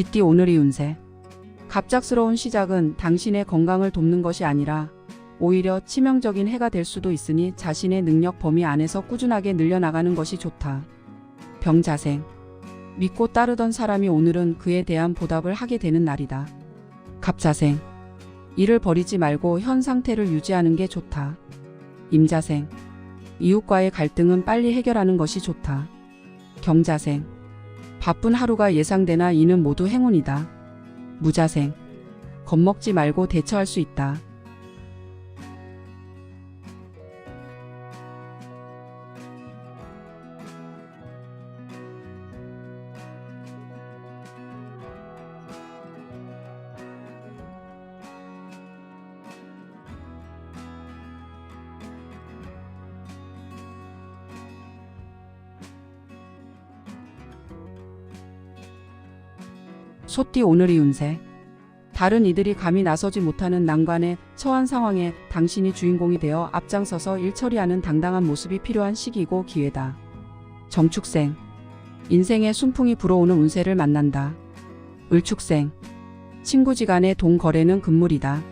쥐띠 오늘의 운세. 갑작스러운 시작은 당신의 건강을 돕는 것이 아니라 오히려 치명적인 해가 될 수도 있으니 자신의 능력 범위 안에서 꾸준하게 늘려나가는 것이 좋다. 병자생. 믿고 따르던 사람이 오늘은 그에 대한 보답을 하게 되는 날이다. 갑자생. 일을 버리지 말고 현 상태를 유지하는 게 좋다. 임자생. 이웃과의 갈등은 빨리 해결하는 것이 좋다. 경자생. 바쁜 하루가 예상되나 이는 모두 행운이다. 무자생. 겁먹지 말고 대처할 수 있다. 소띠 오늘의 운세. 다른 이들이 감히 나서지 못하는 난관에 처한 상황에 당신이 주인공이 되어 앞장서서 일 처리하는 당당한 모습이 필요한 시기이고 기회다. 정축생. 인생의 순풍이 불어오는 운세를 만난다. 을축생. 친구지간의 돈 거래는 금물이다.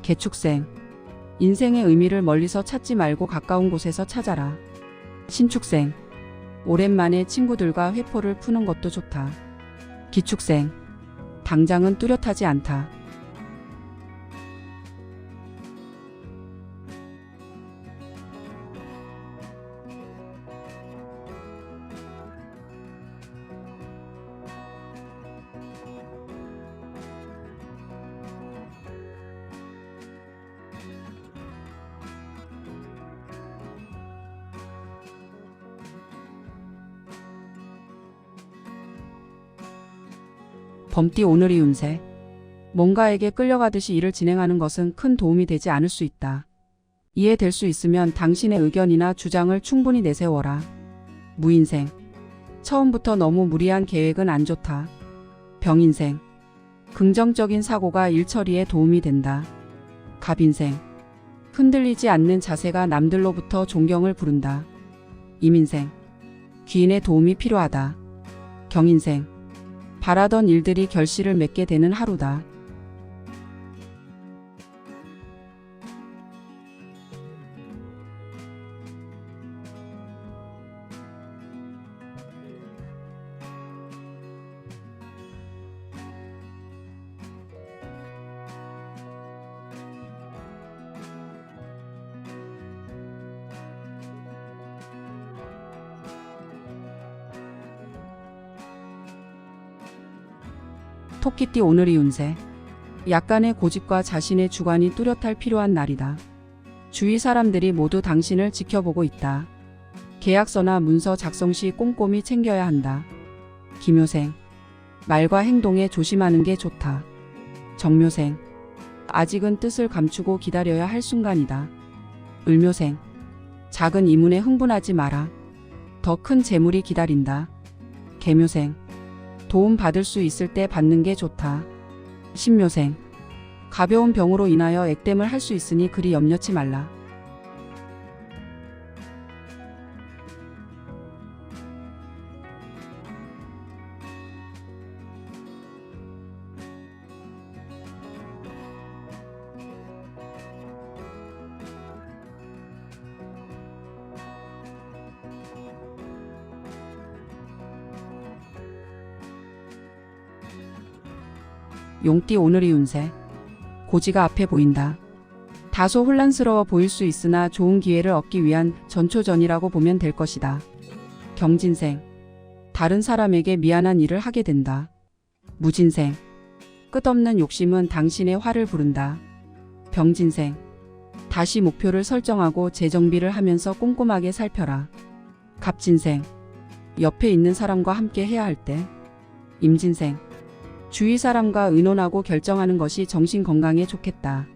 개축생. 인생의 의미를 멀리서 찾지 말고 가까운 곳에서 찾아라. 신축생. 오랜만에 친구들과 회포를 푸는 것도 좋다. 기축생. 당장은 뚜렷하지 않다. 범띠 오늘의 운세. 뭔가에게 끌려가듯이 일을 진행하는 것은 큰 도움이 되지 않을 수 있다. 이해될 수 있으면 당신의 의견이나 주장을 충분히 내세워라. 무인생. 처음부터 너무 무리한 계획은 안 좋다. 병인생. 긍정적인 사고가 일 처리에 도움이 된다. 갑인생. 흔들리지 않는 자세가 남들로부터 존경을 부른다. 이민생. 귀인의 도움이 필요하다. 경인생. 바라던 일들이 결실을 맺게 되는 하루다. 토끼띠 오늘의 운세. 약간의 고집과 자신의 주관이 뚜렷할 필요한 날이다. 주위 사람들이 모두 당신을 지켜보고 있다. 계약서나 문서 작성 시 꼼꼼히 챙겨야 한다. 기묘생. 말과 행동에 조심하는 게 좋다. 정묘생. 아직은 뜻을 감추고 기다려야 할 순간이다. 을묘생. 작은 이문에 흥분하지 마라. 더 큰 재물이 기다린다. 개묘생. 도움 받을 수 있을 때 받는 게 좋다. 신묘생. 가벼운 병으로 인하여 액땜을 할 수 있으니 그리 염려치 말라. 용띠 오늘의 운세. 고지가 앞에 보인다. 다소 혼란스러워 보일 수 있으나 좋은 기회를 얻기 위한 전초전이라고 보면 될 것이다. 경진생. 다른 사람에게 미안한 일을 하게 된다. 무진생. 끝없는 욕심은 당신의 화를 부른다. 병진생. 다시 목표를 설정하고 재정비를 하면서 꼼꼼하게 살펴라. 갑진생. 옆에 있는 사람과 함께 해야 할 때. 임진생. 주위 사람과 의논하고 결정하는 것이 정신 건강에 좋겠다.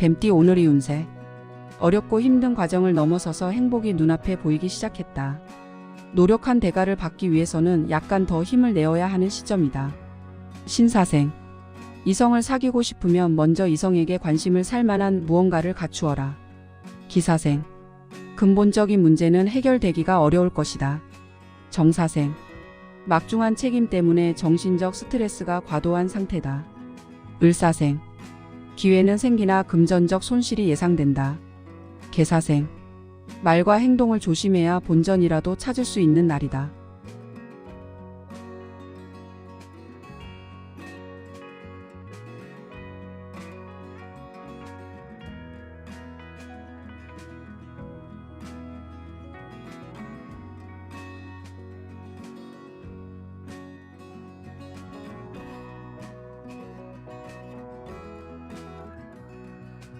뱀띠 오늘이 운세. 어렵고 힘든 과정을 넘어서서 행복이 눈앞에 보이기 시작했다. 노력한 대가를 받기 위해서는 약간 더 힘을 내어야 하는 시점이다. 신사생. 이성을 사귀고 싶으면 먼저 이성에게 관심을 살 만한 무언가를 갖추어라. 기사생. 근본적인 문제는 해결되기가 어려울 것이다. 정사생. 막중한 책임 때문에 정신적 스트레스가 과도한 상태다. 을사생. 기회는 생기나 금전적 손실이 예상된다. 개사생. 말과 행동을 조심해야 본전이라도 찾을 수 있는 날이다.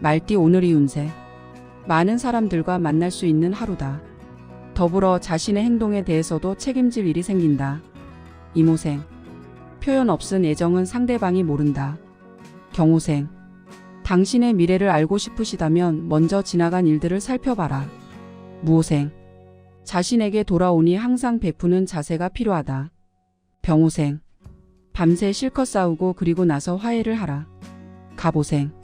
말띠 오늘이 운세. 많은 사람들과 만날 수 있는 하루다. 더불어 자신의 행동에 대해서도 책임질 일이 생긴다. 이모생. 표현 없은 애정은 상대방이 모른다. 경호생. 당신의 미래를 알고 싶으시다면 먼저 지나간 일들을 살펴봐라. 무호생. 자신에게 돌아오니 항상 베푸는 자세가 필요하다. 병호생. 밤새 실컷 싸우고 그리고 나서 화해를 하라. 갑오생.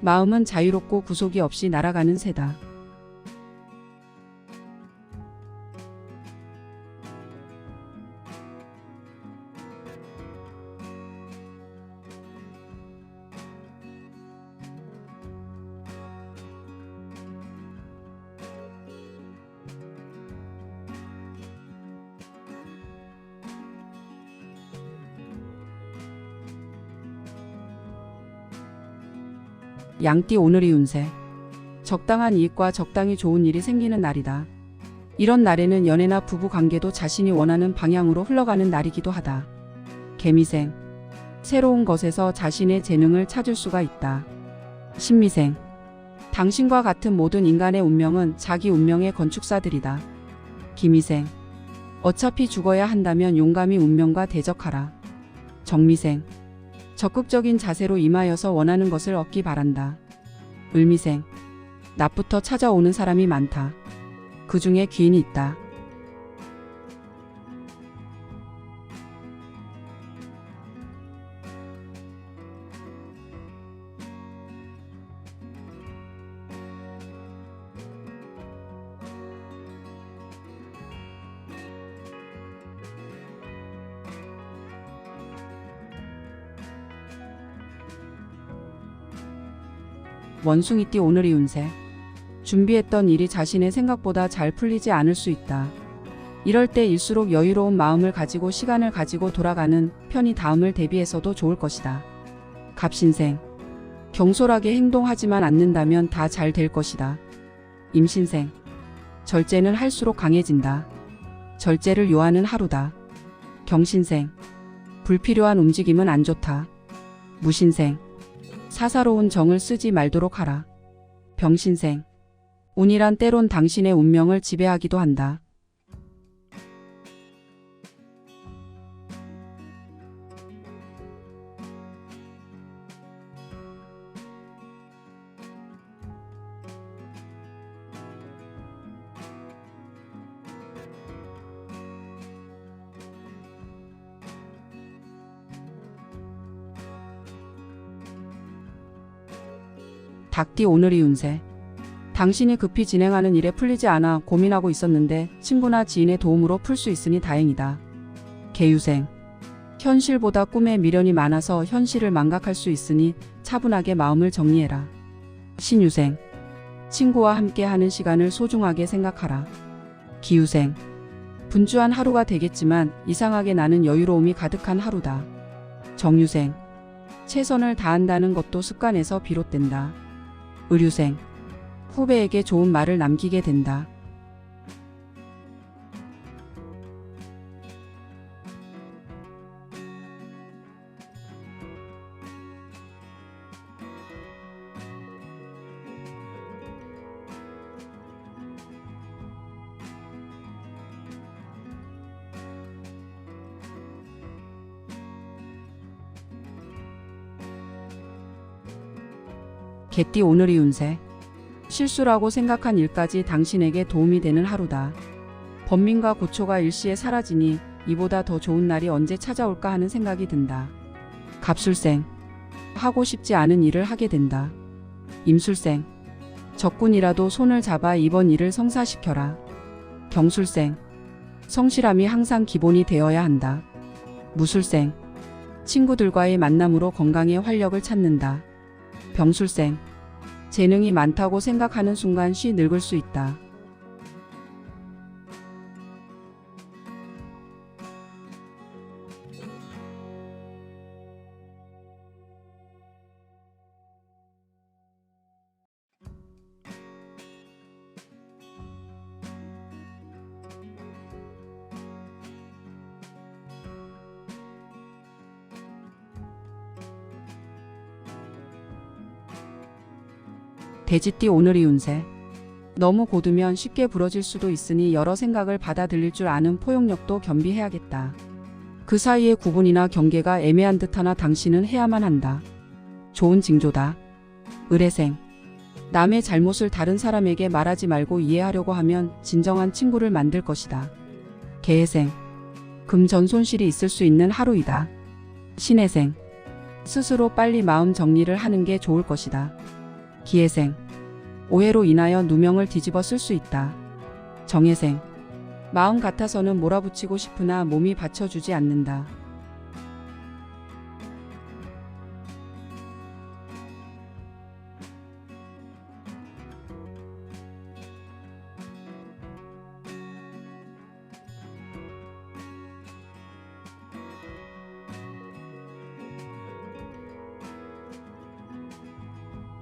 마음은 자유롭고 구속이 없이 날아가는 새다. 양띠 오늘이 운세. 적당한 이익과 적당히 좋은 일이 생기는 날이다. 이런 날에는 연애나 부부 관계도 자신이 원하는 방향으로 흘러가는 날이기도 하다. 개미생. 새로운 것에서 자신의 재능을 찾을 수가 있다. 신미생. 당신과 같은 모든 인간의 운명은 자기 운명의 건축사들이다. 기미생. 어차피 죽어야 한다면 용감히 운명과 대적하라. 정미생. 적극적인 자세로 임하여서 원하는 것을 얻기 바란다. 을미생. 낮부터 찾아오는 사람이 많다. 그 중에 귀인이 있다. 원숭이띠 오늘이 운세. 준비했던 일이 자신의 생각보다 잘 풀리지 않을 수 있다. 이럴 때일수록 여유로운 마음을 가지고 시간을 가지고 돌아가는 편이 다음을 대비해서도 좋을 것이다. 갑신생. 경솔하게 행동하지만 않는다면 다 잘 될 것이다. 임신생. 절제는 할수록 강해진다. 절제를 요하는 하루다. 경신생. 불필요한 움직임은 안 좋다. 무신생. 사사로운 정을 쓰지 말도록 하라. 병신생. 운이란 때론 당신의 운명을 지배하기도 한다. 닭띠 오늘이 운세. 당신이 급히 진행하는 일에 풀리지 않아 고민하고 있었는데 친구나 지인의 도움으로 풀 수 있으니 다행이다. 개유생. 현실보다 꿈에 미련이 많아서 현실을 망각할 수 있으니 차분하게 마음을 정리해라. 신유생. 친구와 함께 하는 시간을 소중하게 생각하라. 기유생. 분주한 하루가 되겠지만 이상하게 나는 여유로움이 가득한 하루다. 정유생. 최선을 다한다는 것도 습관에서 비롯된다. 의류생. 후배에게 좋은 말을 남기게 된다. 개띠 오늘이 운세. 실수라고 생각한 일까지 당신에게 도움이 되는 하루다. 번민과 고초가 일시에 사라지니 이보다 더 좋은 날이 언제 찾아올까 하는 생각이 든다. 갑술생. 하고 싶지 않은 일을 하게 된다. 임술생. 적군이라도 손을 잡아 이번 일을 성사시켜라. 경술생. 성실함이 항상 기본이 되어야 한다. 무술생. 친구들과의 만남으로 건강에 활력을 찾는다. 병술생. 재능이 많다고 생각하는 순간 쉬 늙을 수 있다. 돼지띠 오늘이 운세. 너무 고두면 쉽게 부러질 수도 있으니 여러 생각을 받아들일 줄 아는 포용력도 겸비해야겠다. 그 사이의 구분이나 경계가 애매한 듯하나 당신은 해야만 한다. 좋은 징조다. 의뢰생. 남의 잘못을 다른 사람에게 말하지 말고 이해하려고 하면 진정한 친구를 만들 것이다. 개해생. 금전 손실이 있을 수 있는 하루이다. 신해생. 스스로 빨리 마음 정리를 하는 게 좋을 것이다. 기회생. 오해로 인하여 누명을 뒤집어 쓸 수 있다. 정혜생. 마음 같아서는 몰아붙이고 싶으나 몸이 받쳐주지 않는다.